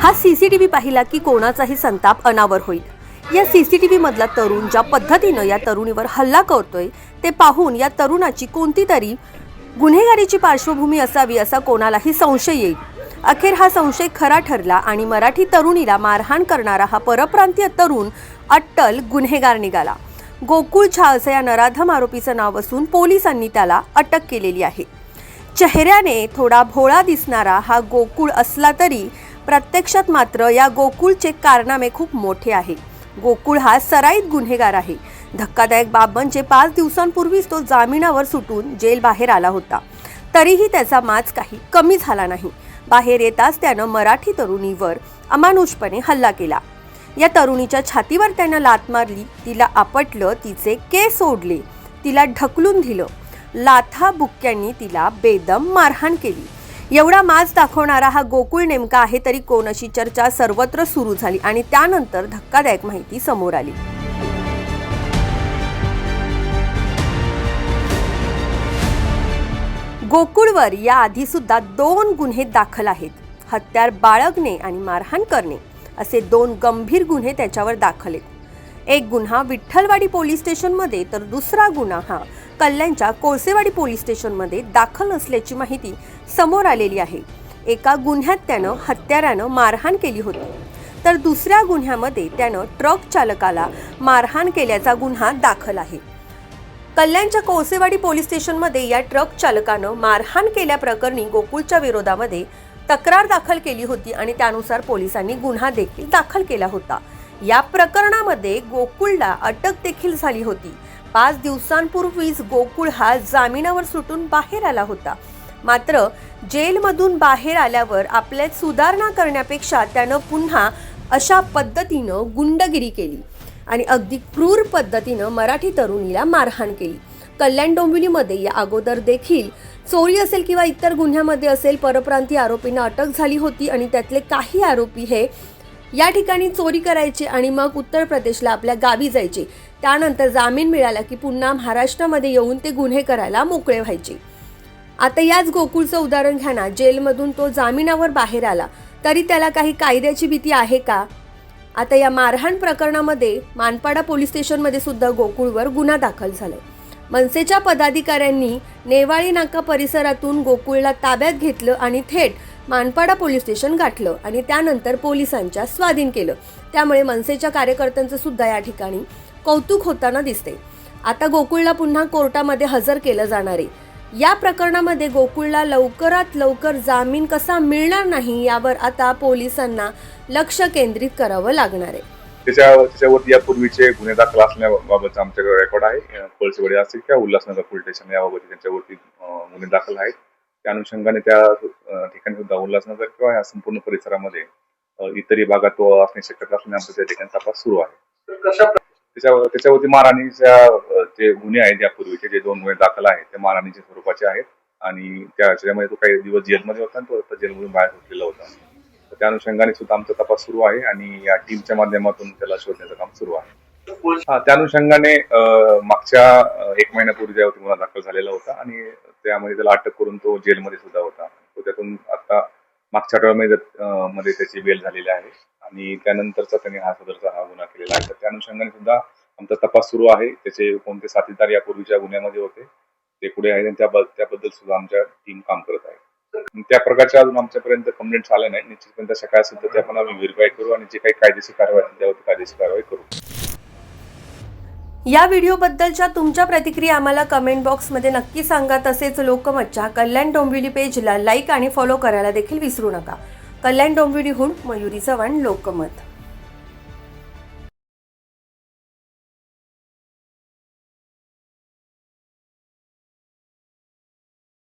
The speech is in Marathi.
हा सीसीटीव्ही पाहिला की कोणाचाही संताप अनावर होईल. या सीसीटीव्ही मधला तरुण ज्या पद्धतीनं या तरुणीवर हल्ला करतोय ते पाहून या तरुणाची कोणती तरी गुन्हेगारीची पार्श्वभूमी असावी असा कोणालाही संशय येईल. अखेर हा संशय खरा ठरला आणि मराठी तरुणीला मारहाण करणारा हा परप्रांतीय तरुण अट्टल गुन्हेगार निघाला. गोकुळ झा असं या नराधम आरोपीचं नाव असून पोलिसांनी त्याला अटक केलेली आहे. चेहऱ्याने थोडा भोळा दिसणारा हा गोकुळ असला तरी प्रत्यक्षात मात्र या गोकुळचे कारनामे खूप मोठे आहे. गोकुळ हा सराईत गुन्हेगार आहे. धक्कादायक बाब म्हणजे पाच दिवसांपूर्वीच तो जामिनावर सुटून जेल बाहेर आला होता. तरीही त्याचा माज काही कमी झाला नाही. बाहेर येताच त्यानं मराठी तरुणीवर अमानुषपणे हल्ला केला. या तरुणीच्या छातीवर त्यानं लात मारली तिला आपटलं तिचे केस ओढले तिला ढकलून दिलं. लाथा बुक्क्यांनी तिला बेदम मारहाण केली. एवढा माज दाखवणारा हा गोकुळ नेमका आहे तरी कोण अशी चर्चा सर्वत्र सुरू झाली आणि त्यानंतर धक्कादायक माहिती समोर आली. गोकुळवर या आधी सुद्धा दोन गुन्हे दाखल आहेत. हत्यार बाळगणे आणि मारहाण करणे असे दोन गंभीर गुन्हे त्याच्यावर दाखल आहेत. एक गुन्हा विठ्ठलवाडी पोलीस स्टेशनमध्ये तर दुसरा गुन्हा हा कल्याणच्या कोळसेवाडी पोलीस स्टेशनमध्ये दाखल असल्याची माहिती समोर आलेली आहे. एका गुन्ह्यात त्यानं हत्यारानं मारहाण केली होती. तर दुसऱ्या गुन्ह्यामध्ये त्यानं ट्रक चालकाला मारहाण केल्याचा गुन्हा दाखल आहे. कल्याणच्या कोळसेवाडी पोलीस स्टेशनमध्ये या ट्रक चालकानं मारहाण केल्याप्रकरणी गोकुळच्या विरोधामध्ये तक्रार दाखल केली होती आणि त्यानुसार पोलिसांनी गुन्हा देखील दाखल केला होता. या प्रकरणामध्ये गोकुळला अटक देखील झाली होती. पाच दिवसांपूर्वीच गोकुळ हा जामिनावर सुटून बाहेर आला होता. मात्र जेलमधून बाहेर आल्यावर आपल्यात सुधारणा करण्यापेक्षा त्यानं पुन्हा अशा पद्धतीनं गुंडगिरी केली आणि अगदी क्रूर पद्धतीनं मराठी तरुणीला मारहाण केली. कल्याण डोंबिवलीमध्ये या अगोदर देखील चोरी असेल किंवा इतर गुन्ह्यामध्ये असेल परप्रांतीय आरोपींना अटक झाली होती आणि त्यातले काही आरोपी हे या ठिकाणी चोरी करायची आणि मग उत्तर प्रदेशला आपल्या गावी जायचे. त्यानंतर जामीन मिळाला की पुन्हा महाराष्ट्रामध्ये येऊन ते गुन्हे करायला मोकळे व्हायचे. आता याच गोकुळचं उदाहरण घ्या ना. जेलमधून तो जामिनावर बाहेर आला. तरी त्याला काही कायद्याची भीती आहे का? आता या मारहाण प्रकरणामध्ये मानपाडा पोलीस स्टेशनमध्ये सुद्धा गोकुळवर गुन्हा दाखल झालाय. मनसेच्या पदाधिकाऱ्यांनी नेवाळी नाका परिसरातून गोकुळला ताब्यात घेतलं आणि थेट मानपाडा पोलीस स्टेशन गाठलं आणि त्यानंतर पोलिसांच्या स्वाधीन केलं. त्यामुळे मनसेच्या कार्यकर्त्यांचं सुद्धा या ठिकाणी कौतुक होताना दिसते आता गोकुळला पुन्हा कोर्टामध्ये हजर केलं जाणार आहे. या प्रकरणामध्ये गोकुळला लवकरात लवकर जामीन कसा मिळणार नाही यावर आता पोलिसांना लक्ष केंद्रित करावं लागणार आहे. त्याच्या त्याच्यावरती यापूर्वीचे गुन्हे दाखल असण्याबाबत आमच्याकडे रेकॉर्ड आहे. अं, कोळसेवाडी असेल किंवा उल्हासनगर पोलीस स्टेशन याबाबत त्यांच्यावरती गुन्हे दाखल आहेत. त्या अनुषंगाने त्या ठिकाणी सुद्धा उल्हासनगर किंवा या संपूर्ण परिसरामध्ये इतरही भागात तो असण्याची शक्यता असल्याने आमचा त्या ठिकाणी तपास सुरू आहे. त्याच्यावर त्याच्यावरती मारहाणीच्या अं, जे गुन्हे आहेत यापूर्वीचे जे दोन गुन्हे दाखल आहेत ते मारहाणीच्या स्वरूपाचे आहेत आणि त्या त्याच्यामध्ये तो काही दिवस जेलमध्ये होता आणि तो आता जेलमधून बाहेर सुटलेला होता. तर त्या अनुषंगाने सुद्धा आमचा तपास सुरू आहे आणि या टीमच्या माध्यमातून त्याला शोधण्याचं काम सुरू आहे. हा त्या अनुषंगाने मागच्या एक महिन्यापूर्वी ज्यावरती गुन्हा दाखल झालेला होता आणि त्यामध्ये त्याला अटक करून तो जेलमध्ये सुद्धा होता. तो त्यातून आता मागच्या आठवड्यामध्ये मध्ये त्याची बेल झालेली आहे. आणि त्यानंतरचा त्यांनी हा सदरचा हा गुन्हा केलेला आहे. तर त्या अनुषंगाने सुद्धा आमचा तपास सुरू आहे. त्याचे कोणते साथीदार यापूर्वीच्या गुन्ह्यामध्ये होते ते पुढे आहेत आणि त्या त्याबद्दल सुद्धा आमच्या टीम काम करत आहे. त्या प्रकारच्या अजून आमच्यापर्यंत कंप्लेंट्स आल्या नाही. निश्चितपणे तशा असेल तर ते आपण आम्ही व्हेरीफाय करू आणि जे काही कायदेशीर कारवाई त्यावर त्यावरती कायदेशीर कारवाई करू. या व्हिडिओबद्दलच्या तुमच्या प्रतिक्रिया आम्हाला कमेंट बॉक्समध्ये नक्की सांगा. तसेच लोकमतच्या कल्याण डोंबिवली पेजला लाईक आणि फॉलो करायला देखील विसरू नका. कल्याण डोंबिवलीहून मयुरी चव्हाण लोकमत.